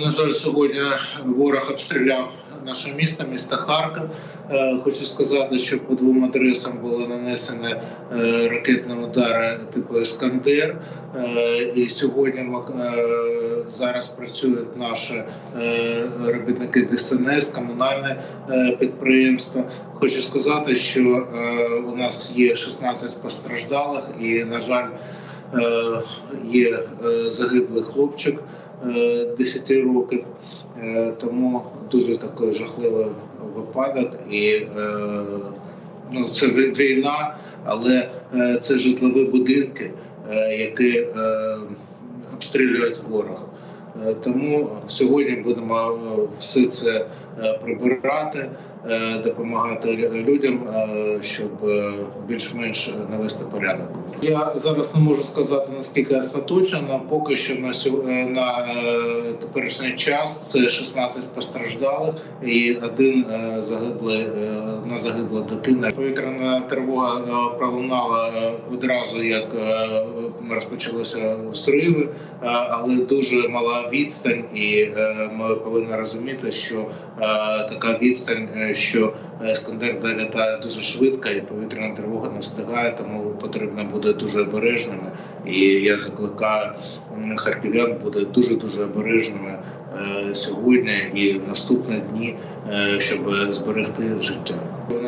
На жаль, сьогодні ворог обстріляв наше місто, місто Харків. Е, Хочу сказати, що по двом адресам були нанесені е, ракетні удари типу Іскандер. Е, І сьогодні зараз працюють наші робітники ДСНС, комунальне підприємство. Хочу сказати, що у нас є 16 постраждалих, і, на жаль, є загиблий хлопчик. Е, 10 років, Е, тому дуже такий жахливий випадок. І е, ну, це війна, але е, це житлові будинки, е, які е, обстрілюють ворог. Е, Тому сьогодні будемо е, все це е, прибирати, е, допомагати людям, е, щоб е, більш-менш навести порядок. Я зараз не можу сказати наскільки остаточно, але поки що на е, на е, теперішній час це 16 постраждалих і один е, загиблий е, одна загибла дитина. Повітряна тривога е, пролунала е, одразу, як е, розпочалися зриви, е, але дуже мала відстань, і е, ми повинні розуміти, що е, така відстань, е, що Ескандер долітає дуже швидко, і повітряна тривога не встигає, тому потрібно бути дуже обережними. І я закликаю харків'ян бути дуже дуже обережними е, сьогодні і в наступні дні, е, щоб зберегти життя.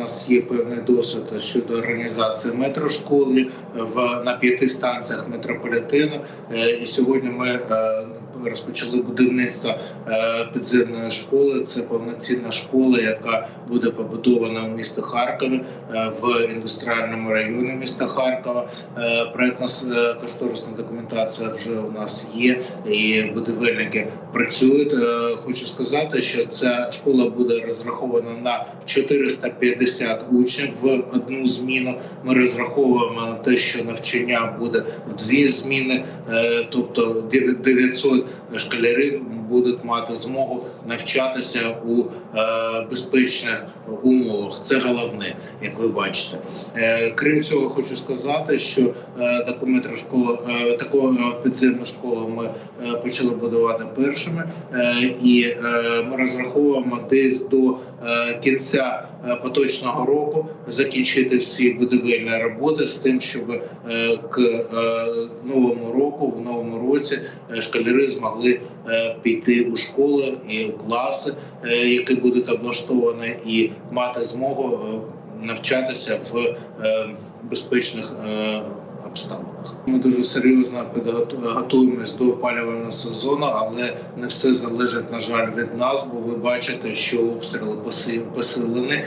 Нас є певний досвід щодо організації метрошколи в на п'яти станціях метрополітену. Е, І сьогодні ми е, розпочали будівництво е, підземної школи. Це повноцінна школа, яка буде побудована у місті Харкові е, в індустріальному районі міста Харкова. Е, Проектна е, кошторисна документація вже у нас є, і будівельники працюють. Е, Хочу сказати, що ця школа буде розрахована на 450 учнів в одну зміну. Ми розраховуємо на те, що навчання буде в дві зміни, е, тобто 900 школярів будуть мати змогу навчатися у е, безпечних умовах. Це головне, як ви бачите. Е, Крім цього, хочу сказати, що е, таку метрошколу, таку підземну школу ми почали будувати першими, і ми розраховуємо десь до кінця поточного року закінчити всі будівельні роботи з тим, щоб к новому року, в новому році школяри змогли е, піти у школи і у класи, е, які будуть облаштовані, і мати змогу е, навчатися в е, безпечних обставинах. Ми дуже серйозно готуємось до опалювального сезону, але не все залежить, на жаль, від нас, бо ви бачите, що обстріли поси- посилені.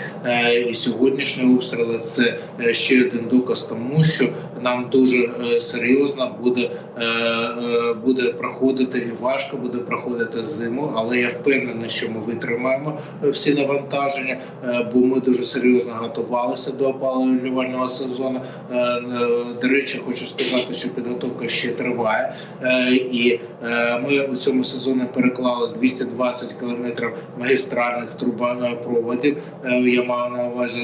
І сьогоднішні обстріли це ще один доказ тому, що нам дуже е, серйозно буде, е, е, буде проходити і важко буде проходити зиму, але я впевнений, що ми витримаємо всі навантаження, бо ми дуже серйозно готувалися до опалювального сезону. До речі, хочу сказати, що підготовка ще триває, і ми у цьому сезоні переклали 220 кілометрів магістральних трубопроводів. Я маю на увазі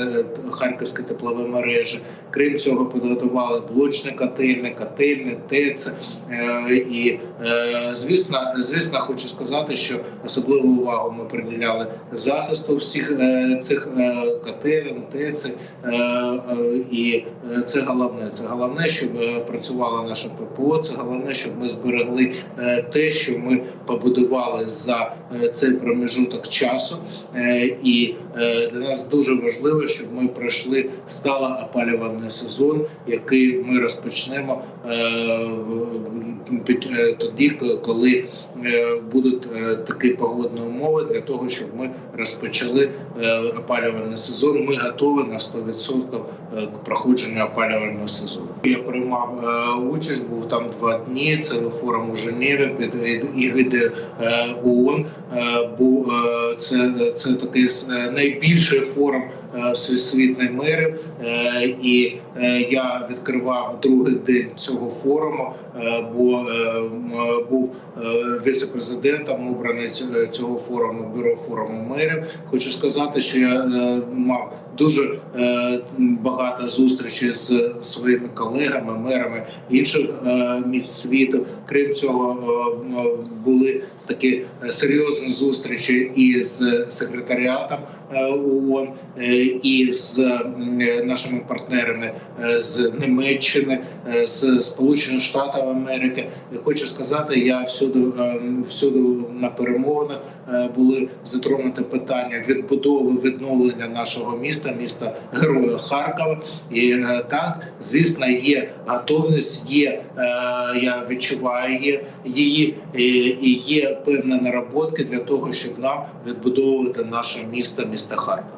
харківські теплові мережі. Крім цього, підготували блочні котельні, котельні, ТЕЦ. Е, І е, звісно, звісно, хочу сказати, що особливу увагу ми приділяли захисту всіх е, цих котелень, ТЕЦ. І це головне. Це головне, щоб працювала наша ППО. Це головне, щоб ми зберегли те, що ми побудували за цей проміжуток часу. І для нас дуже важливо, щоб ми пройшли стало опалювальний сезон, який ми розпочнемо е, е, тоді, коли е, будуть такі погодні умови для того, щоб ми розпочали опалювальний сезон. Ми готові на 100% е, к проходженню опалювального сезону. Я приймав участь, був там два дні. Це форум у Женеві під ігиди е, ООН. Е, це, це такий найбільший форум е, мир. Е, І е, я відкривав другий день цього форуму, бо був віце-президентом обраний цього форуму, бюро форуму мерів. Хочу сказати, що я е, мав дуже е, багато зустрічей з своїми колегами, мерами інших е, міст світу. Крім цього, е, е, були такі е, серйозні зустрічі і з секретаріатом е, ООН, е, і з е, нашими партнерами е, з Німеччини, е, з Сполучених Штатів Америки. Хочу сказати, я всюди е, всюди на перемовинах е, були затронуті питання відбудови відновлення нашого міста, міста Героя Харкова. І е, так, звісно, є готовність, є е, я відчуваю її і, є певні наработки для того, щоб нам відбудовувати наше місто, місто Харків.